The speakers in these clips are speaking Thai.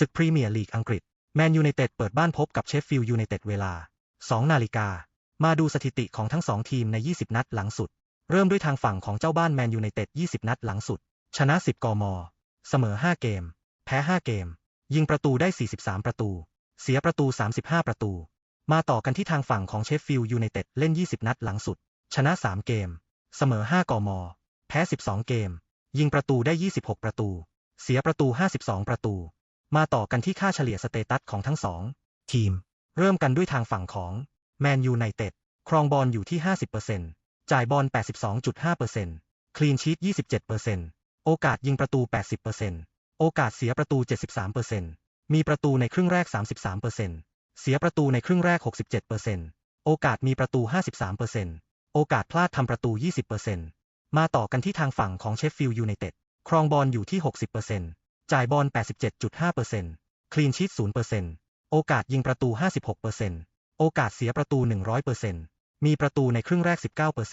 ศึกพรีเมียร์ลีกอังกฤษ แมนยูไนเต็ดเปิดบ้านพบกับเชฟฟิลด์ยูไนเต็ดเวลา 2 นาฬิกา มาดูสถิติของทั้งสองทีมใน 20 นัดหลังสุด เริ่มด้วยทางฝั่งของเจ้าบ้านแมนยูไนเต็ด 20 นัดหลังสุด ชนะ 10 กม เสมอ 5 เกม แพ้ 5 เกม ยิงประตูได้ 43 ประตู เสียประตู 35 ประตู มาต่อกันที่ทางฝั่งของเชฟฟิลด์ยูไนเต็ดเล่น 20 นัดหลังสุด ชนะ 3 เกม เสมอ 5 กม แพ้ 12 เกม ยิงประตูได้ 26 ประตู เสียประตู 52 ประตู มาต่อกันที่ค่าเฉลี่ยสเตตัสของทั้งสองทีม เริ่มกันด้วยทางฝั่งของแมนยูไนเต็ดครองบอลอยู่ที่ 50%จ่ายบอล 82.5%คลีนชีต27%โอกาสยิงประตู 80%โอกาสเสียประตู 73%มีประตูในครึ่งแรก 33%เสียประตูในครึ่งแรก 67%โอกาสมีประตู 53%โอกาสพลาดทำประตู 20%มาต่อกันที่ทางฝั่งของเชฟฟิลด์ยูไนเต็ดครองบอลอยู่ที่ 60% จ่ายบอล 87.5%คลีนชีต0%โอกาสยิงประตู 56%โอกาสเสียประตู 100%มีประตูในครึ่งแรก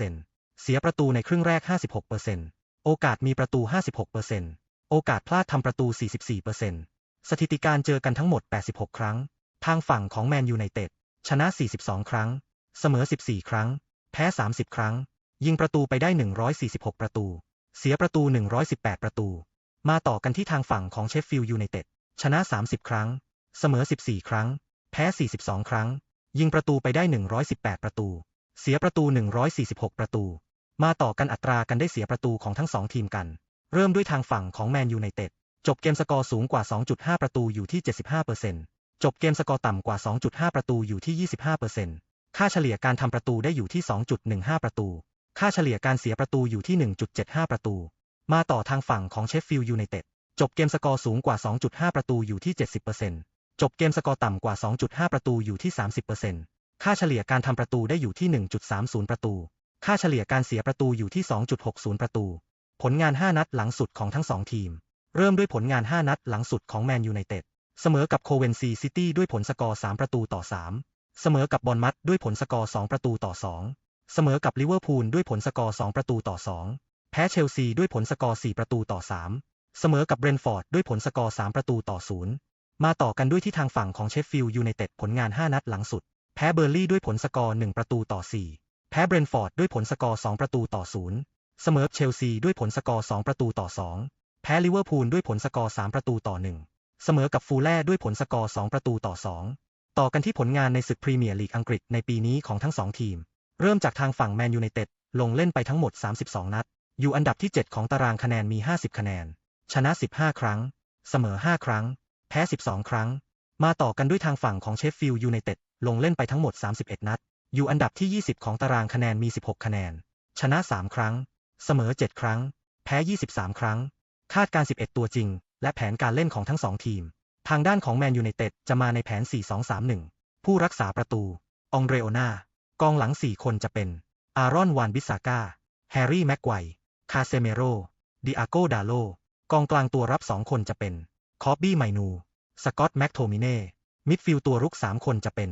19%เสียประตูในครึ่งแรก 56%โอกาสมีประตู 56%โอกาสพลาดทำประตู 44%สถิติการเจอกันทั้งหมด 86 ครั้ง ทางฝั่งของแมนยูไนเต็ดชนะ 42 ครั้ง เสมอ 14 ครั้ง แพ้ 30 ครั้ง ยิงประตูไปได้ 146 ประตู เสียประตู 118 ประตู มาต่อกันที่ทางฝั่งของเชฟฟิลด์ยูไนเต็ดชนะ 30 ครั้ง เสมอ 14 ครั้ง แพ้ 42 ครั้ง ยิงประตูไปได้ 118 ประตู เสียประตู 146 ประตู มาต่อกันอัตรากันได้เสียประตูของทั้งสองทีมกัน เริ่มด้วยทางฝั่งของแมนยูไนเต็ดจบเกมสกอร์สูงกว่า 2.5 ประตูอยู่ที่ 75%จบเกมสกอร์ต่ำกว่า 2.5 ประตูอยู่ที่ 25%ค่าเฉลี่ยการทำประตูได้อยู่ที่ 2.15 ประตู ค่าเฉลี่ยการเสียประตูอยู่ที่ 1.75 ประตู มาต่อทางฝั่งของเชฟฟิลด์ยูไนเต็ดจบเกมสกอร์สูงกว่า 2.5 ประตูอยู่ที่ 70%จบเกมสกอร์ต่ำกว่า 2.5 ประตูอยู่ที่ 30%ค่าเฉลี่ยการทำประตูได้อยู่ที่ 1.30 ประตู ค่าเฉลี่ยการเสียประตูอยู่ที่ 2.60 ประตู ผลงาน 5 นัดหลังสุดของทั้งสองทีม เริ่มด้วยผลงาน 5 นัดหลังสุดของแมนยูไนเต็ด เสมอกับโคเวนซีซิตี้ด้วยผลสกอร์ 3 ประตูต่อ 3 เสมอกับบอลมัดด้วยผลสกอร์ 2 ประตูต่อ 2 เสมอกับลิเวอร์พูลด้วยผลสกอร์ 2 ประตูต่อ 2 แพ้เชลซีด้วยผลสกอร์ 4 ประตูต่อ 3 เสมอกับเบรนฟอร์ดด้วยผลสกอร์ 3 ประตูต่อ 0 มาต่อกันด้วยที่ทางฝั่งของเชฟฟิลด์ยูไนเต็ดผลงาน 5 นัดหลังสุด แพ้เบอร์ลี่ด้วยผลสกอร์ 1 ประตูต่อ 4 แพ้เบรนฟอร์ดด้วยผลสกอร์ 2 ประตูต่อ 0 เสมอเชลซีด้วยผลสกอร์ 2 ประตูต่อ 2 แพ้ลิเวอร์พูลด้วยผลสกอร์ 3 ประตูต่อ 1 เสมอกับฟูลแลด้วยผลสกอร์ 2 ประตูต่อ 2 ต่อกันที่ผลงานในศึกพรีเมียร์ลีกอังกฤษในปีนี้ของทั้งสองทีม เริ่มจากทางฝั่งแมนยูไนเต็ดลงเล่นไปทั้งหมด 32 นัด อยู่อันดับที่ 7 ของตารางคะแนนมี 50 คะแนน ชนะ 15 ครั้ง เสมอ 5 ครั้ง แพ้ 12 ครั้ง มาต่อกันด้วยทางฝั่งของเชฟฟิลด์ยูไนเต็ดลงเล่นไปทั้งหมด 31 นัด อยู่อันดับที่ 20 ของตารางคะแนนมี 16 คะแนน ชนะ 3 ครั้ง เสมอ 7 ครั้ง แพ้ 23 ครั้ง คาดการ 11 ตัวจริง และแผนการเล่นของทั้งสองทีม ทางด้านของแมนยูไนเต็ดจะมาในแผน 4-2-3-1 ผู้รักษาประตู องเรโอนา กองหลัง 4 คนจะเป็น อารอน วานบิสาก้า แฮร์รี่ แม็กไกว คาเซเมโรดิอาโกดาโล กองกลางตัวรับ 2 คนจะเป็น คอบบี้ไมนู สกอตแม็กโทมิเน่ มิดฟิลด์ตัวรุก 3 คนจะเป็น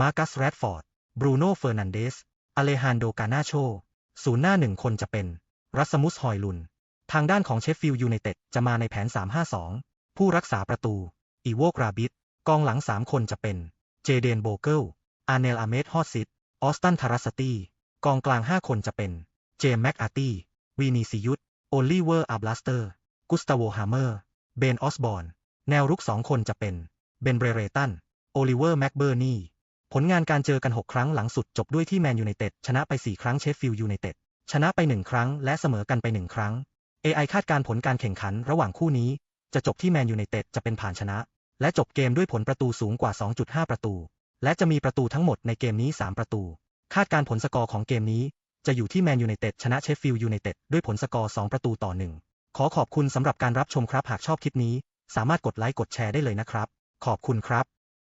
มาร์กัสแรดฟอร์ด บรูโน่เฟอร์นันเดส อเลฮานโดกานาโช ศูนย์หน้าหนึ่งคนจะเป็น รัสมุส ฮอยลุน ทางด้านของเชฟฟิลด์ยูไนเต็ดจะมาในแผน 3-5-2 ผู้รักษาประตู อีโวกราบิดกองหลัง 3 คนจะเป็น เจเดนโบเกิล อาเนลอาเมดฮอดซิต ออสตันทารัสตี้ กองกลาง 5 คนจะเป็น เจมส์แม็กอาร์ตี้ วีนีซิยุตโอลิเวอร์อาบลัสเตอร์ กุสตาโวฮาเมอร์ เบนออสบอน แนวรุก2คนจะเป็น เบนเบรเรตัน โอลิเวอร์แม็กเบอร์นีผลงานการเจอกัน 6 ครั้งหลังสุดจบด้วยที่แมนยูไนเต็ดชนะไป 4 ครั้งเชฟฟิลด์ยูไนเต็ดชนะไป 1 ครั้งและเสมอกันไป 1 ครั้ง AI คาดการผลการแข่งขันระหว่างคู่นี้ จะจบที่แมนยูไนเต็ดจะเป็นผ่านชนะ และจบเกมด้วยผลประตูสูงกว่า 2.5 ประตู และจะมีประตูทั้งหมดในเกมนี้ 3 ประตู คาดการผลสกอร์ของเกมนี้ จะอยู่ที่แมนยูไนเต็ดชนะเชฟฟิลด์ยูไนเต็ดด้วยผลสกอร์ 2 ประตูต่อ 1 ขอขอบคุณสำหรับการรับชมครับหากชอบคลิปนี้ สามารถกดไลค์กดแชร์ได้เลยนะครับ ขอบคุณครับ